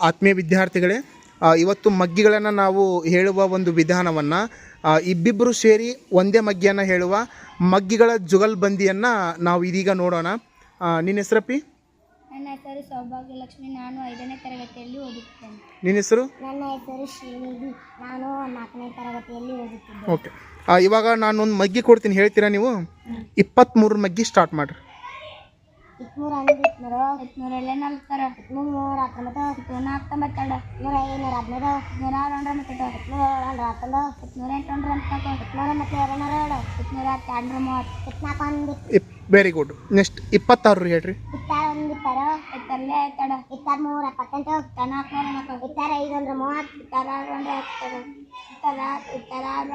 ಆತ್ಮೀಯ ವಿದ್ಯಾರ್ಥಿಗಳೇ ಇವತ್ತು ಮಗ್ಗಿಗಳನ್ನು ನಾವು ಹೇಳುವ ಒಂದು ವಿಧಾನವನ್ನು ಇಬ್ಬಿಬ್ಬರು ಸೇರಿ ಒಂದೇ ಮಗ್ಗಿಯನ್ನು ಹೇಳುವ ಮಗ್ಗಿಗಳ ಜುಗಲ್ಬಂದಿಯನ್ನು ನಾವು ಇದೀಗ ನೋಡೋಣ. ನಿನ್ನ ಹೆಸರಪ್ಪಿ ನನ್ನ ಹೆಸರು ಸೌಭಾಗ್ಯಲಕ್ಷ್ಮಿ. ನಾನು ಐದನೇ ತರಗತಿಯಲ್ಲಿ ಓದುತ್ತೇನೆ. ನಿನ್ನ ಹೆಸರು? ನನ್ನ ಹೆಸರು ಶ್ರೀನಿಧಿ. ನಾನು ನಾಲ್ಕನೇ ತರಗತಿಯಲ್ಲಿ ಓದುತ್ತೇನೆ ಓಕೆ. ಇವಾಗ ನಾನೊಂದು ಮಗ್ಗಿ ಕೊಡ್ತೀನಿ. ಹೇಳ್ತೀರಾ ನೀವು? ಇಪ್ಪತ್ತ್ಮೂರು ಮಗ್ಗಿ ಸ್ಟಾರ್ಟ್ ಮಾಡಿರಿ. ಇತ್ಮೂರು ಹನ್ನೊಂದು ಇತ್ಮೂರು ಇತ್ಮೂರೆಲ್ಲ ನಾಲ್ಕರ ಇತ್ಮೂರು ನೂರ ಹತ್ತೊಂಬತ್ತು ಇತ್ಮೂರ ಹತ್ತೊಂಬತ್ತೆರಡು ನೂರ ಐನೂರ ಹದಿನೈದು ನೂರ ಆರುನೂರ ಮತ್ತೆರಡು ಇತ್ಮೂರ ಏಳ್ನೂರ ಹತ್ತೊಂದು ಇತ್ಮೂರ ಎಂಟುನೂರ ಹತ್ತೊಂಬತ್ತು ಇತ್ಮೂರ ಮತ್ತೆ ಎರಡುನೂರ ಎರಡು ಇತ್ಮೂರ ಹತ್ತೆರಡು ಮೂವತ್ತು ಇತ್ನಾಲ್ಕು ಒಂದು ಇಪ್ ವೆರಿ ಗುಡ್ ನೆಕ್ಸ್ಟ್ ಇಪ್ಪತ್ತಾರು ರೀ ಹೇಳ್ರಿ ಇತ್ತಾರ ಒಂದು ಇತ್ತಾರು ಇತ್ತರಲ್ಲೇ ಎತ್ತಡ ಇತ್ತಾರ ಮೂರ ಎಪ್ಪತ್ತೆಂಟು ಇತ್ತಾರ ನಾಲ್ಕುನೂರ ನಾಲ್ಕು ಇತ್ತಾರ ಐದು ಅಂದ್ರೆ ಮೂವತ್ತು ಇತ್ತಾರ ಆರು ಅಂದ್ರೆ ಹತ್ತು ಇತ್ತಾರ ಇತ್ತಾರ ಆರು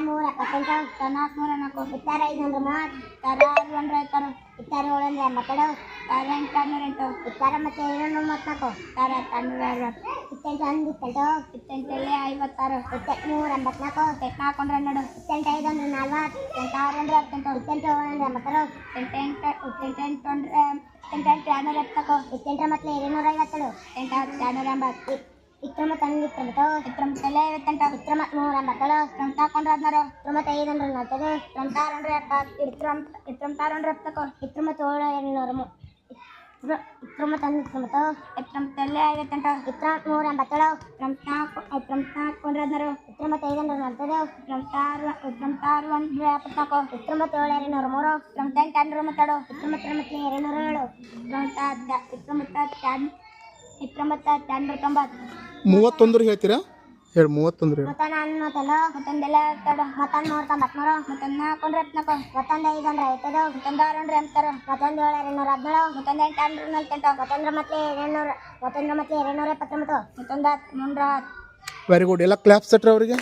ಮೂರ ಎಪ್ಪತ್ತೆಂಟು ಇತ್ತಾರ ನಾಲ್ಕುನೂರ ನಾಲ್ಕು ಇತ್ತಾರ ಐದು ಅಂದ್ರೆ ಮೂವತ್ತು ಇತ್ತಾರ ಆರು ಅಂದ್ರೆ ಹತ್ತಾರು ಇತ್ತಾರ ಏಳು ಅಂದ್ರೆ ಎಂಬತ್ತೆರಡು ಇತ್ತಾರ ಎಂಟು ನೂರ ಎಂಟು ಇತ್ತಾರ ಮತ್ತೆ ಏಳ್ನೂರ ಮೂವತ್ತ್ನಾಲ್ಕು ಇತ್ತಾರ ಹತ್ತನ್ನೂರ ಅರವತ್ತು ಇತ್ತೆಂಟು ಒಂದು ಇತ್ತೆಂಟು ಇತ್ತೆಂಟಲ್ಲಿ ಐವತ್ತಾರು ಇತ್ತೆಂಟು ನೂರ ಎಂಬತ್ನಾಲ್ಕು ಇತ್ತೆಂಟು ನಾಲ್ಕು ಅಂದ್ರೆ ಹನ್ನೆರಡು ಇತ್ತೆಂಟು ಐದು ಅಂದ್ರೆ ನಲ್ವತ್ತು ಇತ್ತೆಂಟು ಆರು ಅಂದ್ರೆ ಹತ್ತೆಂಟು ಇತ್ತೆಂಟು ಏಳು ಅಂದ್ರೆ ಎಂಬತ್ತಾರು ಇತ್ತೆಂಟು ಎಂಟು ಇತ್ತೆಂಟು ಎಂಟು ಅಂದ್ರೆ ಇತ್ತೆಂಟು ಎಂಟು ಎರಡುನೂರ ಎಪ್ಪತ್ನಾಲ್ಕು ಇತ್ತೆಂಟು ಮತ್ತೆ ಎರಡುನೂರ ಐವತ್ತೇಳು ಇತ್ತೆಂಟು ಹತ್ತು ಎರಡುನೂರ ಎಂಬತ್ತು ಇತ್ತೊಂಬತ್ತು ಹನ್ನೊಂದು ಇತ್ತೊಂಬತ್ತು ಇತ್ತೊಂಬತ್ತಲ್ಲೇ ಐವತ್ತೆಂಟು ಇತ್ತೊಂಬತ್ತು ನೂರ ಎಂಬತ್ತೇಳು ಇತ್ತೊಂಬತ್ತು ಹಾಕೊಂಡ್ರೆ ಹದಿನಾರು ಇತ್ತೊಂಬತ್ತು ಐದು ಅಂದ್ರೆ ನಲ್ವತ್ತೈದು ಇತ್ತೊಂಬತ್ತಾರು ಅಂದ್ರೆ ಎಪ್ಪತ್ತು ಇತ್ತೊಂಬತ್ತು ಇತ್ತೊಂಬತ್ತಾರು ಅಂದ್ರೆ ಎಪ್ಪತ್ತಕ್ಕೂ ಇತ್ತೊಂಬತ್ತು ಏಳು ಎರಡುನೂರ ಮೂ ಇತ್ತೊಂಬತ್ತೊಂದು ಇತ್ತೊಂಬತ್ತು ಇತ್ತೊಂಬತ್ತಲ್ಲೇ ಐವತ್ತೆಂಟು ಇತ್ತೊಂಬತ್ತು ನೂರ ಎಂಬತ್ತೇಳು ಇತ್ತೊಂಬತ್ನಾಲ್ಕು ಇತ್ತೊಂಬತ್ನಾಲ್ಕು ಅಂದ್ರೆ ಹದಿನಾರು ಇತ್ತೊಂಬತ್ತೈದು ಅಂದ್ರೆ ನಲ್ವತ್ತೈದು ಇತ್ತೊಂಬತ್ತಾರು ಇತ್ತೊಂಬತ್ತಾರು ಅಂದ್ರೆ ಎಪ್ಪತ್ನಾಲ್ಕು ಇತ್ತೊಂಬತ್ತೇಳು ಎರಡುನೂರ ಮೂರು ಇತ್ತೊಂಬತ್ತೆಂಟು ಅಂದ್ರೆ ಮತ್ತೆರಡು ಇತ್ತೊಂಬತ್ತೊಂಬತ್ತು ಎರಡುನೂರ ಏಳು ಇತ್ತೊಂಬತ್ತ ಇತ್ತೊಂಬತ್ತ ಇತ್ತೊಂಬತ್ತ ಹನ್ನೆರಡು ತೊಂಬತ್ತು ಮೂವತ್ತೊಂದು ರೀ ಹೇಳ್ತೀರಾ? ಹೇಳಿ ಮೂವತ್ತೊಂದು ಹೇಳಿ. ಮತ್ತೊಂದು ಹನ್ನೊಂದಲ್ಲ ಮತ್ತೊಂದೆಲ್ಲ ಎತ್ತಡ ಮತ್ತೊಂದು ನೂರ ತೊಂಬತ್ಮೂರು ಮತ್ತೊಂದು ನಾಲ್ಕೊಂಡ್ರೆ ಹತ್ನಾಲ್ಕು ಮತ್ತೊಂದು ಐದು ಅಂದ್ರೆ ಐತದು ಮತ್ತೊಂದು ಆರು ಅಂದ್ರೆ ಎಂತಾರು ಮತ್ತೊಂದು ಏಳು ಎರಡುನೂರ ಹದಿನೇಳು ಮತ್ತೊಂದು ಎಂಟು ಅಂದ್ರೆ ನಲ್ವತ್ತೆಂಟು ಮತ್ತೊಂದು ಮತ್ತೆ ಎರಡುನೂರ ಮತ್ತೆ ಎರಡುನೂರ ಎಪ್ಪತ್ತೊಂಬತ್ತು ಮತ್ತೊಂದು ಹತ್ತು ಮುನ್ನೂರ ಹತ್ತು ವೆರಿ ಗುಡ್ ಎಲ್ಲ ಕ್ಲಾಪ್ ಸೆಟ್ರ ಅವರಿಗೆ?